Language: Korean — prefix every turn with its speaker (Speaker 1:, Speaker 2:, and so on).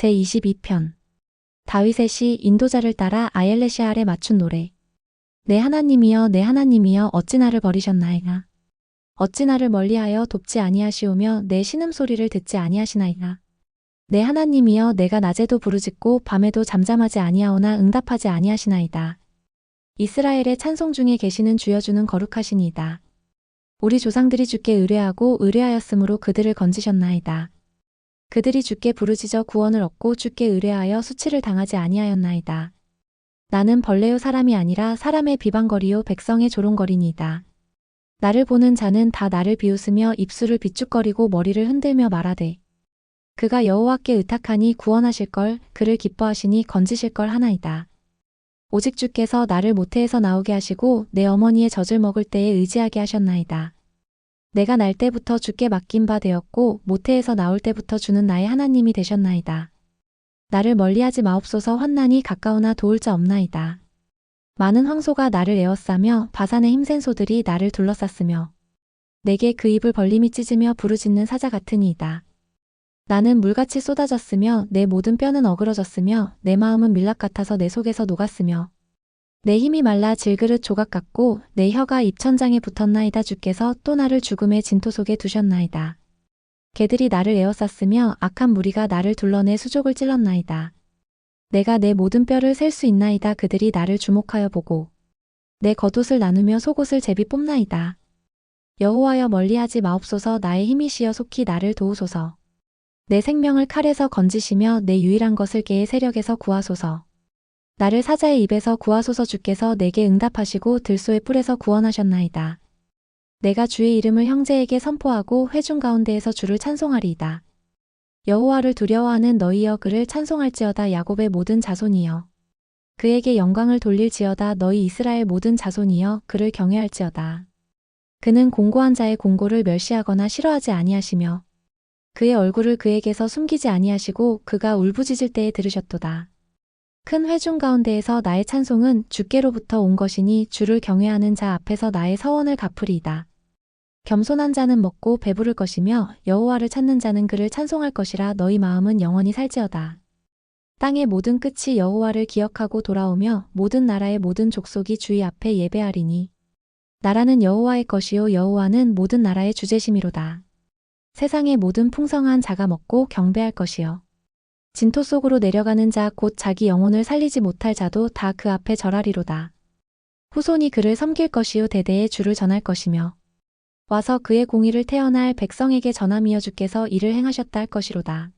Speaker 1: 제22편. 다윗의 시 인도자를 따라 아엘레시아에 맞춘 노래. 내 하나님이여 내 하나님이여 어찌 나를 버리셨나이까? 어찌 나를 멀리하여 돕지 아니하시오며 내 신음소리를 듣지 아니하시나이까? 내 하나님이여 내가 낮에도 부르짖고 밤에도 잠잠하지 아니하오나 응답하지 아니하시나이다. 이스라엘의 찬송 중에 계시는 주여 주는 거룩하시니이다. 우리 조상들이 주께 의뢰하고 의뢰하였으므로 그들을 건지셨나이다 그들이 주께 부르짖어 구원을 얻고 주께 의뢰하여 수치를 당하지 아니하였나이다. 나는 벌레요 사람이 아니라 사람의 비방거리요 백성의 조롱거리니이다. 나를 보는 자는 다 나를 비웃으며 입술을 비축거리고 머리를 흔들며 말하되 그가 여호와께 의탁하니 구원하실 걸 그를 기뻐하시니 건지실 걸 하나이다. 오직 주께서 나를 모태에서 나오게 하시고 내 어머니의 젖을 먹을 때에 의지하게 하셨나이다. 내가 날 때부터 주께 맡긴 바 되었고 모태에서 나올 때부터 주는 나의 하나님이 되셨나이다. 나를 멀리하지 마옵소서 환난이 가까우나 도울 자 없나이다. 많은 황소가 나를 에워싸며 바산의 힘센 소들이 나를 둘러쌌으며 내게 그 입을 벌림이 찢으며 부르짖는 사자 같으니이다. 나는 물같이 쏟아졌으며 내 모든 뼈는 어그러졌으며 내 마음은 밀랍 같아서 내 속에서 녹았으며 내 힘이 말라 질그릇 조각 같고 내 혀가 입천장에 붙었나이다 주께서 또 나를 죽음의 진토 속에 두셨나이다. 개들이 나를 에워쌌으며 악한 무리가 나를 둘러내 수족을 찔렀나이다. 내가 내 모든 뼈를 셀 수 있나이다 그들이 나를 주목하여 보고 내 겉옷을 나누며 속옷을 제비 뽑나이다. 여호와여 멀리하지 마옵소서 나의 힘이시여 속히 나를 도우소서. 내 생명을 칼에서 건지시며 내 유일한 것을 개의 세력에서 구하소서. 나를 사자의 입에서 구하소서 주께서 내게 응답하시고 들소의 뿔에서 구원하셨나이다. 내가 주의 이름을 형제에게 선포하고 회중 가운데에서 주를 찬송하리이다. 여호와를 두려워하는 너희여 그를 찬송할지어다 야곱의 모든 자손이여. 그에게 영광을 돌릴지어다 너희 이스라엘 모든 자손이여 그를 경외할지어다. 그는 공고한 자의 공고를 멸시하거나 싫어하지 아니하시며 그의 얼굴을 그에게서 숨기지 아니하시고 그가 울부짖을 때에 들으셨도다. 큰 회중 가운데에서 나의 찬송은 주께로부터 온 것이니 주를 경외하는 자 앞에서 나의 서원을 갚으리이다. 겸손한 자는 먹고 배부를 것이며 여호와를 찾는 자는 그를 찬송할 것이라 너희 마음은 영원히 살지어다. 땅의 모든 끝이 여호와를 기억하고 돌아오며 모든 나라의 모든 족속이 주의 앞에 예배하리니 나라는 여호와의 것이요 여호와는 모든 나라의 주제심이로다. 세상의 모든 풍성한 자가 먹고 경배할 것이요 진토 속으로 내려가는 자 곧 자기 영혼을 살리지 못할 자도 다 그 앞에 절하리로다. 후손이 그를 섬길 것이요 대대에 주를 전할 것이며 와서 그의 공의를 태어날 백성에게 전함이여 주께서 이를 행하셨다 할 것이로다.